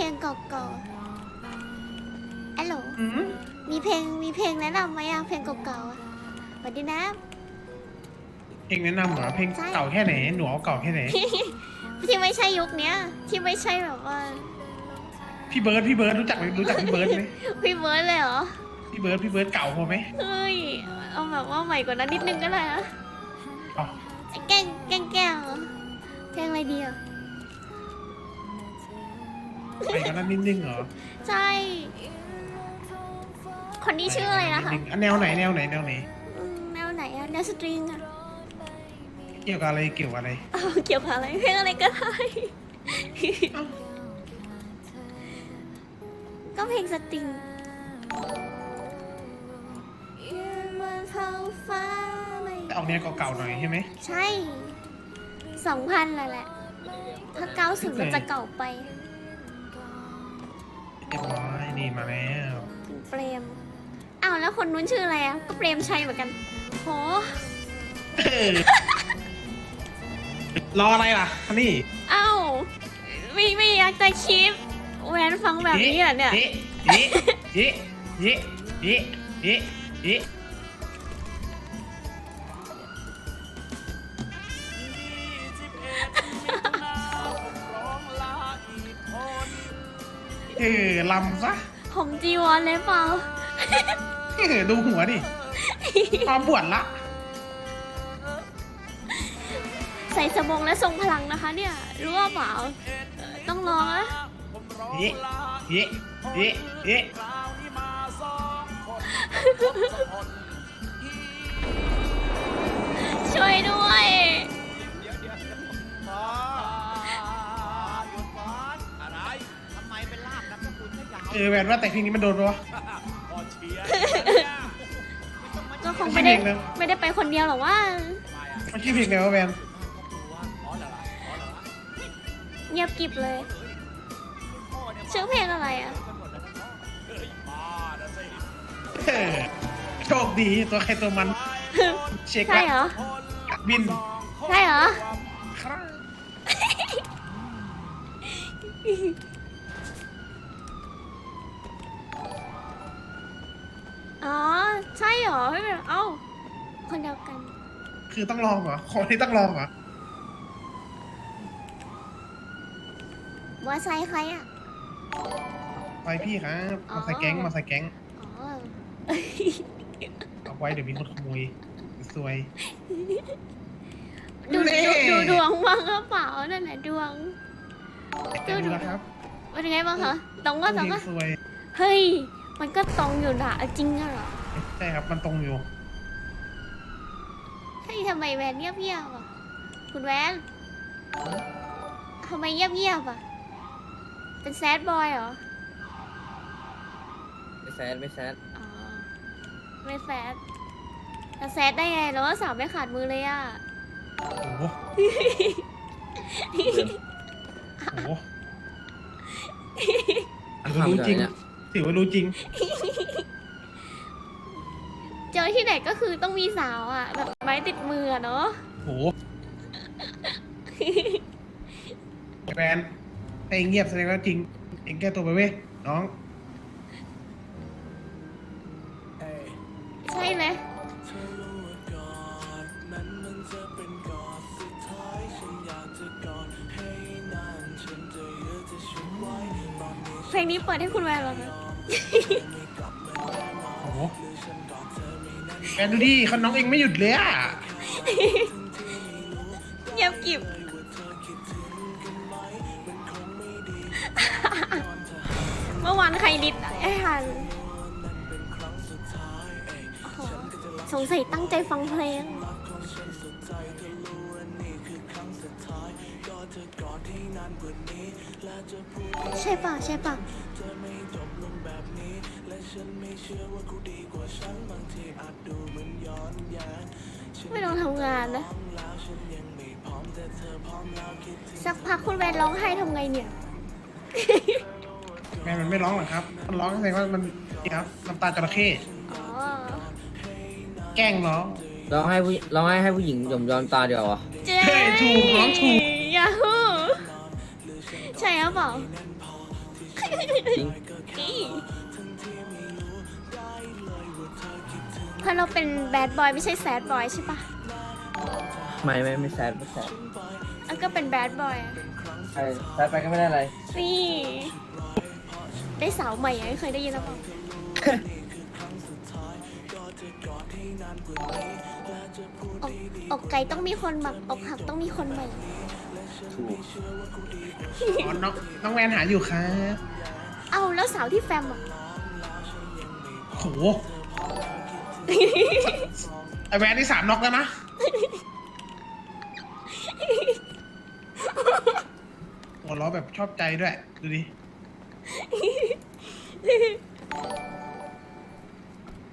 อะอยากฟังเพลงเก่าๆอัลโหลอืมมีเพลงมีเพลงแนะนำไหมอะเพลงเก่าๆอะสวัสดีนะ เพลงแนะนำเหรอเพลงใช่ เก่าแค่ไหนหนูเอาเก่าแค่ไหน ที่ไม่ใช่ยุคเนี้ย ที่ไม่ใช่แบบว่าพี่เบิร์ดพี่เบิร์ดรู้จักไหมรู้จักพี่เบิร์ดไหมพี่เบิร์ดเลยเหรอ พี่เบิร์ดพี่เบิร์ดเก่าพอไหมเฮ้ย เอาแบบว่าใหม่กว่านั้นนิดนึงก็ได้นะอ๋อแกล้งแกล้งแกล้งเหรอเพลงอะไรดีอะ ไปกันนั้นนิดนึงเหรอใช่ คนนี้ชื่ออะไรนะคะดงอันแนวไหนแนวไหนแนวไหน อืมแนวไหนอะแนวสตริงอะเกี่ยวกับอะไรเกี่ยวกับอะไรเอาเกี่ยวกับอะไรเพลงอะไรก็ได้เอ้าก็เพลงสตริงยืนบนท้องฟ้าไม่จะออกแนวเก่าๆหน่อยใช่ไหม ใช่สองพันแหละแหละ ถ้าเก้าสิบมันจะเก่าไป เรียบร้อยนี่มาแล้วเปรมอ้าวแล้วคนนู้นชื่ออะไรอะก็เปรมชัยเหมือนกันโหเออรออะไรล่ะฮันนี่อ้าวไม่ไม่อยากจะคิดแหวนฟังแบบนี้เหรอเนี่ย เอ๊ะเอ๊ะเอ๊ะเอ๊ะเอ๊ะเอ๊ะ เอ๊ะเออลำซะผมจีวรเลยเปล่า เออดูหัวดิพร้อมบวชละ ใส่สบงและทรงพลังนะคะ เนี่ย รู้ว่าเปล่าเออต้องลองนะเอ๊ะเอ๊ะเอ๊ะเอ๊ะช่วยด้วย เออแหวนว่าแต่เพลงนี้มันโดนปะวะพอเชียร์ก็คงไม่ได้ไม่เห็นเลยไม่ได้ไปคนเดียวหรอกว่า มันชื่อเพลงอะไรวะแหวนอ๋อเหรออ๋อเหรอเงียบกริบเลย ชื่อเพลงอะไรอะเฮ้ยบ้านะสิเออโชคดีตัวใครตัวมันเช็คใช่เหรละอบินใช่เหรอ ครับ อ๋อ ใช่เหรอไม่เป็นเอ้า คนเดียวกัน คือต้องลองเหรอของนี้ต้องลองเหรอมอไซค์ใครอะ ไปพี่ครับอ๋อ มาใส่แก๊งมาใส่แก๊งอ๋อ เอาไว้เดี๋ยวมีคนขโมยสวย ดูเน่ ดูดูดวงบ้างหรือเปล่านั่นแหละดวงแกดูนะครับเป็นไงบ้างคะตรงก็ตรงเพลก็งสวย เฮ้ย มันก็ตรงอยู่นะเอาจริงอะเหรอใช่ครับมันตรงอยู่เฮ้ยทำไมแวนเงียบๆอะ คุณแวนทำไมเงียบๆอะ เป็นแซดบอยเหรอ ไม่แซดไม่แซดอ๋อ ไม่แซดแต่แซดได้ไงแล้วว่าสาวไม่ขาดมือเลยอะ โอ้โหโอ้โหถือว่ารู้จริงเนี่ย ถือว่ารู้จริง เจอที่ไหนก็คือต้องมีสาวอะ แบบไม้ติดมืออะเนาะโอ้โหแฟนให้เงียบแสดงว่าจริง เองแก้ตัวไปเว้ยน้อง ใช่ไหมเพลงนี้เปิดให้คุณแวนเหรอคะ โอ้โหแฟนดูดิเขาน้องเองไม่หยุดเลยอะเงียบกริบเมื่อวานใครดิดไอ้ฮันโอ้โหสงสัยตั้งใจฟังเพลง ใช่ป่ะ ใช่ป่ะ ไม่ต้องทำงานนะ สักพักคุณแวนร้องไห้ทำไงเนี่ย แม่มันไม่ร้องหรอกครับ มันร้องแสดงว่ามันนี่ครับน้ำตาจระเข้อ๋อ แกล้งร้อง ร้องให้ผู้ร้องให้ให้ผู้หญิงหย่อมยอมตาเดียวอะ เจ๊เฮ้ยถูกร้องถูก ยาฮูใช่หรือเปล่า จริงนี่เพราะเราเป็นแบดบอยไม่ใช่แซดบอยใช่ปะไม่ไม่ไม่แซดไม่แซดอันก็เป็นแบดบอยใช่แซดไปก็ไม่ได้อะไรนี่ได้สาวใหม่ยังไม่เคยได้ยินแล้วเปล่าอกอกไก่ต้องมีคนหมักอกหักต้องมีคนใหม่ ถูก อ๋อน้องน้องแวนหาอยู่ครับ เอ้าแล้วสาวที่แฟมอะโหไอแวนนี่สามน็อกแล้วนะ หัวเราะแบบชอบใจด้วย ดูดิ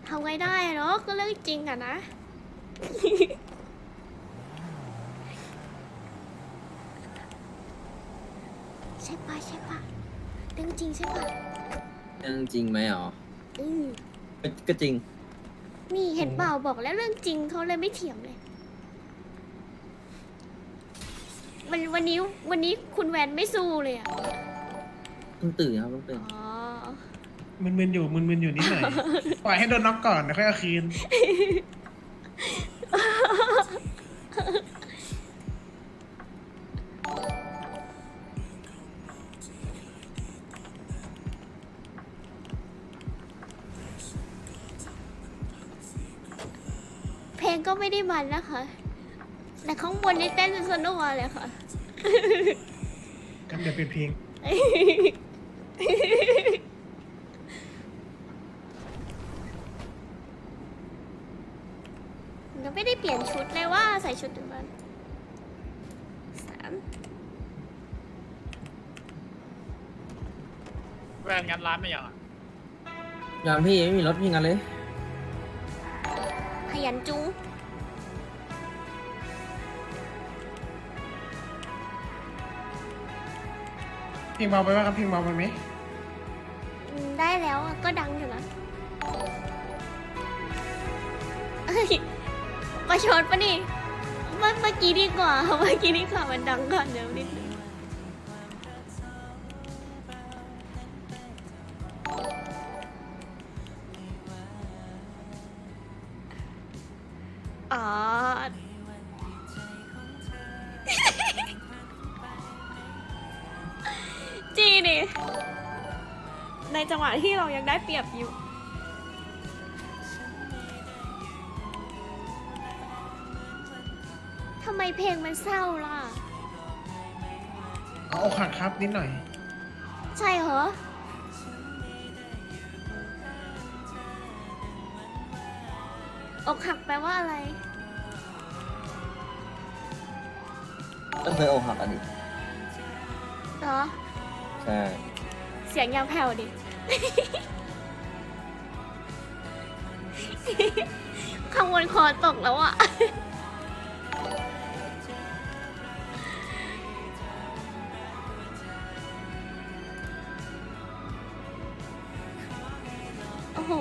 ทำไงได้เนาะก็เรื่องจริงอะนะ ใช่ปะใช่ปะ เรื่องจริงใช่ปะเรื่องจริงไหมอ๋ออืมก็ก็จริง นี่เห็นเปล่าบอกแล้วเรื่องจริงเขาเลยไม่เถียงเลย วันวันนี้วันนี้คุณแวนไม่สู้เลยอะ เพิ่งตื่นครับเพิ่งตื่นอ๋อ มึนๆอยู่มึนๆอยู่นิดหน่อย ปล่อยให้โดนน็อกก่อนแล้วค่อยเอาคืน ไม่ได้มันนะคะ แต่ข้างบนนี่เต้นสนุกเลยค่ะงั้นเดี๋ยวเปลี่ยนเพลงยังไม่ได้เปลี่ยนชุดเลยว่าใส่ชุดเดียวกันสามแวนงานร้านไม่ยังอะยามพี่ไม่มีรถพี่งั้นเลย ขยันจุง ลงเบาไปไหมครับเพลงเบาไปไหมอืมได้แล้วอะก็ดังอยู่นะเอ้ยประชดปะนี่เมื่อเมื่อกี้ดีกว่า เมื่อกี้ดีกว่ามันดังก่อนเดี๋ยวนิดนึงอ๋อ ในจังหวะที่เรายังได้เปรียบอยู่ ทำไมเพลงมันเศร้าล่ะ เอาอกหักครับนิดหน่อย ใช่เหรอ อกหักแปลว่าอะไร ก็เคยอกหักกันดิเหรอ ใช่ เสียงยังแผ่วดิ ข้างบนคอตกแล้วอะ โอ้โห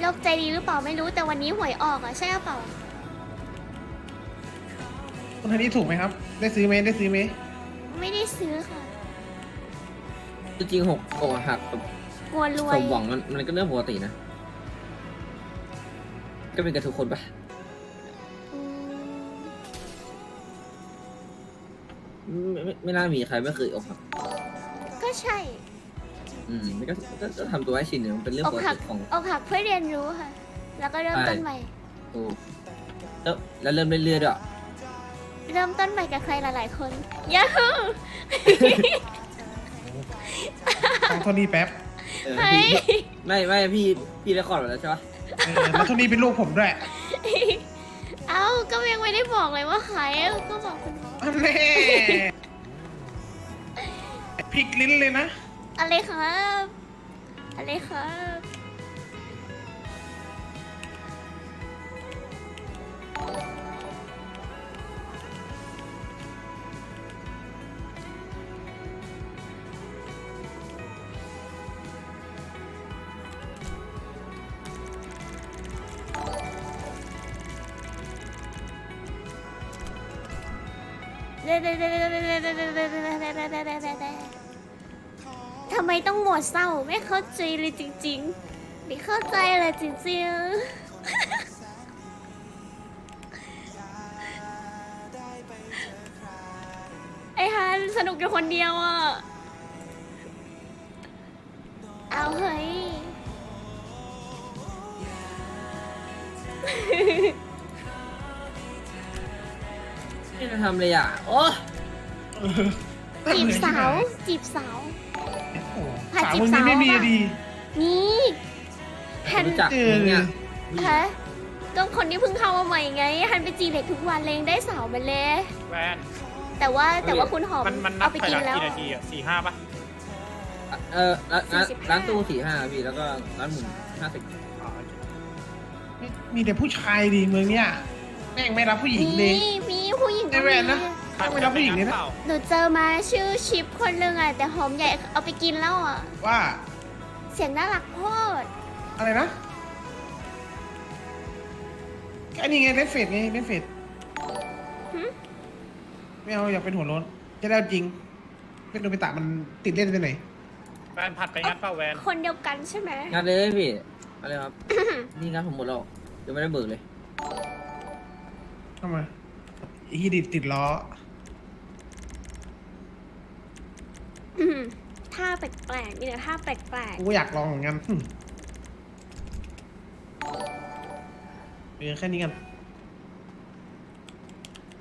โลกใจดีหรือเปล่าไม่รู้แต่วันนี้หวยออกอะ ใช่หรือเปล่าคุณทันนี้ถูกไหมครับ ได้ซื้อไหมได้ซื้อไหม ซื้อค่ะ จริงๆหกอกหักกับกลัวรวสย มหวังมันมันก็เรื่องปกตินะ ก็เป็นกันทุกคนปะอืมไม่ไม่ไม่น่ามีใครไม่เคยอกหัก ก็ใช่ อืมมันก็ก็ก็ทำตัวให้ชินเนี่ยมันเป็นเรื่องอปกกหักติของ อกหักเพื่อเรียนรู้ค่ะ แล้วก็เริ่มใช่ ต้นใหม่ ถูกแล้วแล้วเริ่มเรื่อยๆด้วย เริ่มต้นใหม่กับใครหลาย ๆ คนยาฮูของโทนี่แป๊บเออเฮ้ยพี่ไม่ไม่พี่พี่ได้คอร์ดไว้แล้วใช่ปะเออแล้วโทนี่เป็นลูกผมด้วยเอ้าก็ยังไม่ได้บอกเลยว่าใครก็บอกคุณอันแน่พลิกลิ้นเลยนะ อะไรครับอะไรครับ ทำไมต้องหมดเศร้าไม่เข้าใจเลยจริงๆ ไม่เข้าใจเลยจริงๆไอ้ฮันสนุกอยู่คนเดียวอะ เอาเฮ้ย ทำเลยอะ โอ้จีบสาวจีบสาวโอ้โหพาสาวจีบมึงนี่ไม่มีสาวอะดี นี่ฮันรู้จักเอมึองเนี่ยฮะก็คนที่เพิ่งเข้ามาใหม่ไงฮันไปจีเด็กทุกวันเลยยังได้สาวมาเลย แวนแต่ว่าแต่ว่าคุณหอมมันมันนัเอาบไปถอยกิหนลังแล้ว กี่นาทีอะสี่ห้าปะเออร้านร้าน45 ร้านตู้สี่ห้าพี่ แล้วก็ร้านหมุนห้าสิบอ๋อโอเคมีมีแต่ผู้ชายดีเมืองเนี้ย แม่งไม่รับผู้หญิงเลย มีมีผู้หญิงไอ้แวนนะไม่รับผู้หญิงเลยนะปล่าหนูเจอมาชื่อชิปคนหนึ่งอะแต่หอมใหญ่เอาไปกินแล้วอะ ว่าเสียงน่ารักโคตรอะไรนะอันนี้ไงเล่นเฟดไงเล่นเฟดหึไม่เอาอยากเป็นหัวโล้นจะได้เอาจริง เป็นโนบิตะมันติดเล่นไปไหนแวนผัดไปงัดเป้าแวนคนเดียวกันใช่ไหมงานเลยพี่อะไรครับ นี่งานผมหมดแล้วยังไม่ได้เบิกเลย เข้ามาไอีฮีดิดติดล้อ อืมท่าแปลกๆมีแต่ท่าแปลกกูก็อยากลองเหมือนกันหึเออแค่นี้กัน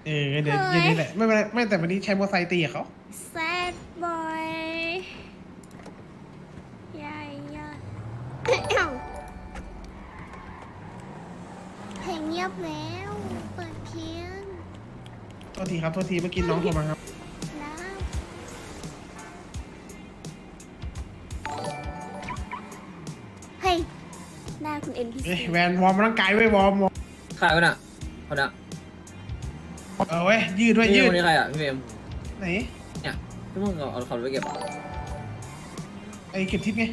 เออเดี๋ยวเย็นนี้แหละ ไม่เป็นไรไม่แต่วันนี้ใช้มอเตอร์ไซค์ตีกับเขาๆ sad boy ยายยาเพลงเงียบแล้ว เปิดเพลงโทษทีครับโทษทีเมื่อกี้น้องโทรมาครับนะเฮ้ย หน้าคุณ NPC เอ้ยแวนวอร์มร่างกายไว้ยวอร์มวอร์มใครวะน่ะคนน่ะเออเว้ยยืดด้วยพี่ยืเฟรดมคนนี้ใครอะพี่เฟรมไหนเนี่ยพี่มึงเอาเอาขับรถไปเก็บอะไอ้เก็บทิปไง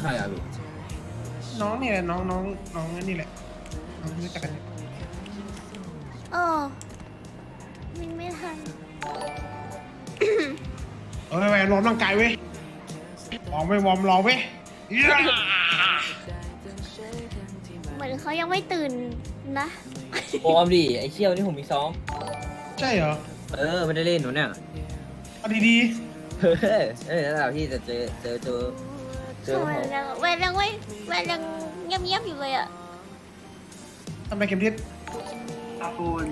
ใครอะพี่น้องนี่แหละน้องน้องน้องนี่แหละน้องที่รู้จักกันเนี่ย โอ้วิ่งไม่ทัน เออแวนวอร์มร่างกายเว้ยวอร์มไว้วอร์มรอเว้ยย่าเหมือนเขายังไม่ตื่นนะโอ้อมดิไอ้เชี่ยวนี่ผมมีซ้อม ใช่เหรอเออไม่ได้เล่นหนูเนี่ย เอาดีเฮ้ยเอ้ยนั่นแหละพี่แต่เจอเจอเจอเจอทำไมผมยังแวนยังไม่แวนยังเงียบๆอยู่เลยอะๆทำไมเข็มทิศ อาปูน